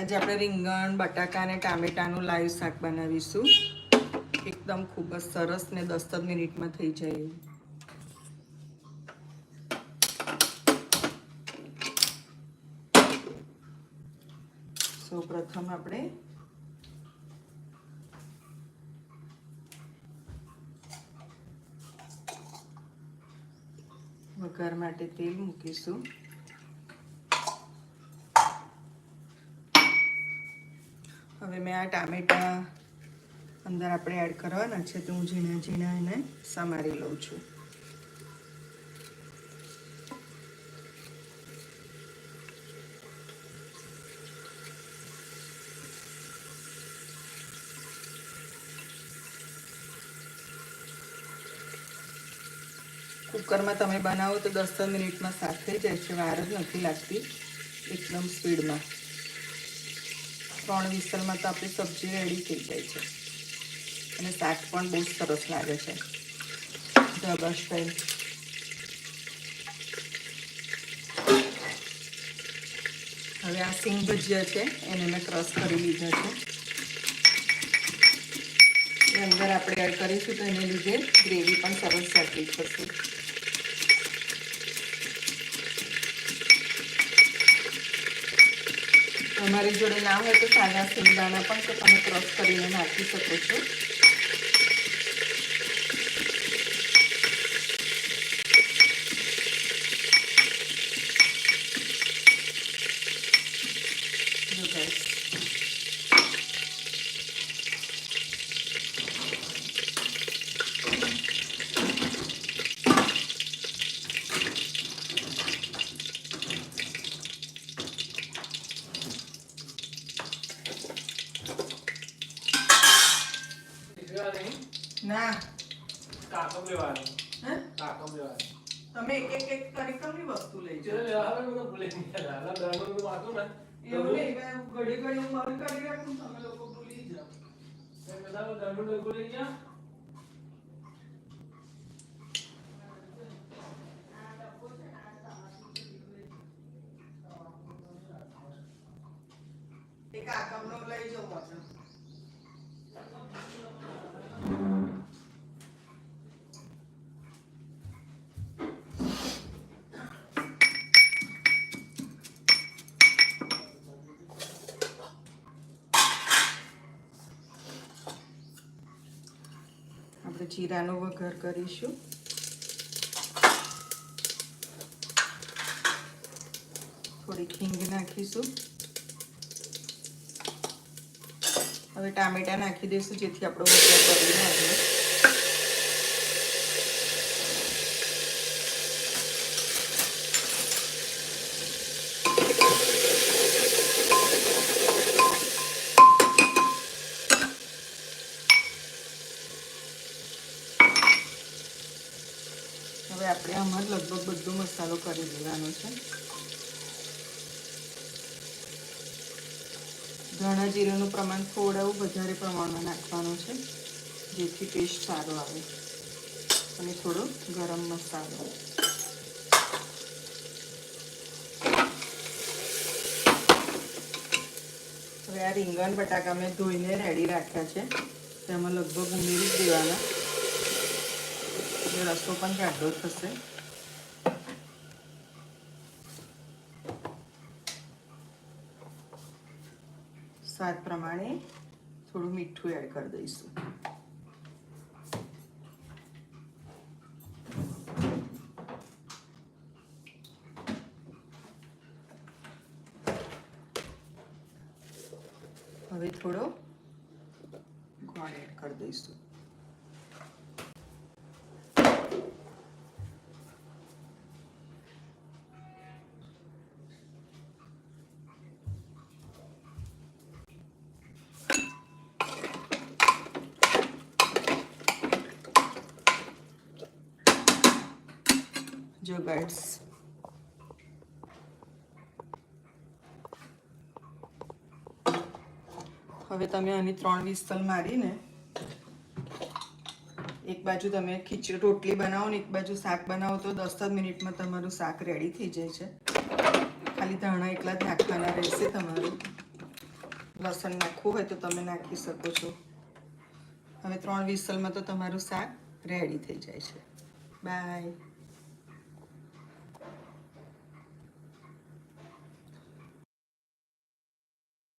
આજે આપણે રીંગણ, બટાકા અને ટામેટાનું લાઈવ શાક બનાવીશું. એકદમ ખૂબ જ સરસ ને દસ જ મિનિટમાં થઈ જાય. સૌ પ્રથમ આપણે વઘાર માટે તેલ મૂકીશું. હવે મેં આ ટામેટા અંદર આપણે એડ કરવાના છે તો હું ઝીણા ઝીણા એને સમારી લઉં છું. કુકરમાં તમે બનાવો તો દસ મિનિટમાં સાફ થઈ જાય છે, વાર જ નથી લાગતી એકદમ સ્પીડમાં. ત્રણ વિસલમાં તો આપણી સબ્જી રેડી થઈ જાય છે. અને શાક પણ બહુ સરસ લાગે છે. હવે આ સિંગ ભજીયા છે, એને મેં ક્રશ કરી લીધા છે. અંદર આપણે એડ કરીશું તો એને લીધે ગ્રેવી પણ સરસ સરખી થશે. તમારી જોડે ના હોય તો સાદા સિંગદાણા પણ તમે ક્રશ કરીને નાખી શકો છો જો guys, ના. કાકમ લેવાનું. હે? કાકમ લેવાનું. તમે એક એક એક કરી કમની વસ્તુ લઈ જાઓ? હવે મને ભૂલી ગયા. લાલા દરનું તો વાતો ને. એવું નહીં મેં ઘડી ઘડી હું બંધ કરી રાખું તમે લોકો ભૂલી જાઓ. મેં બધા દરનું ભૂલી ગયા? એક આકમનો લઈ જાઓ પાછો. આપણે જીરાનો વઘાર કરીશું. થોડી ખીંગ નાખીશું. હવે ટામેટા નાખી દઈશું જેથી આપણો વઘાર કરી ના જાય હવે આમાં લગભગ બધો મસાલો કરી દેવાનો છે. ધાણા જીરાનું પ્રમાણ થોડું વધારે પ્રમાણમાં નાખવાનું છે, જેથી ટેસ્ટ સારો આવે અને થોડો ગરમ મસાલો. હવે આ રીંગણ બટાકા મેં ધોઈને રેડી રાખ્યા છે. તેમાં લગભગ ઉમેરી જ દેવાના. એટલે રસ્તો પણ જાડો થશે. સ્વાદ પ્રમાણે થોડું મીઠું એડ કરી દઈશું. હવે થોડો ગોળ એડ કરી દઈશું. જો હવે તમે આની ત્રણ વિસ્તલ મારીને એક બાજુ તમે ખીચડી રોટલી બનાવો ને એક બાજુ શાક બનાવો તો દસ જ મિનિટમાં તમારું શાક રેડી થઈ જાય છે. ખાલી ધાણા એકલા જ નાખવાના રહેશે તમારું. લસણ નાખવું હોય તો તમે નાખી શકો છો. હવે ત્રણ વિસલમાં તો તમારું શાક રેડી થઈ જાય છે. બાય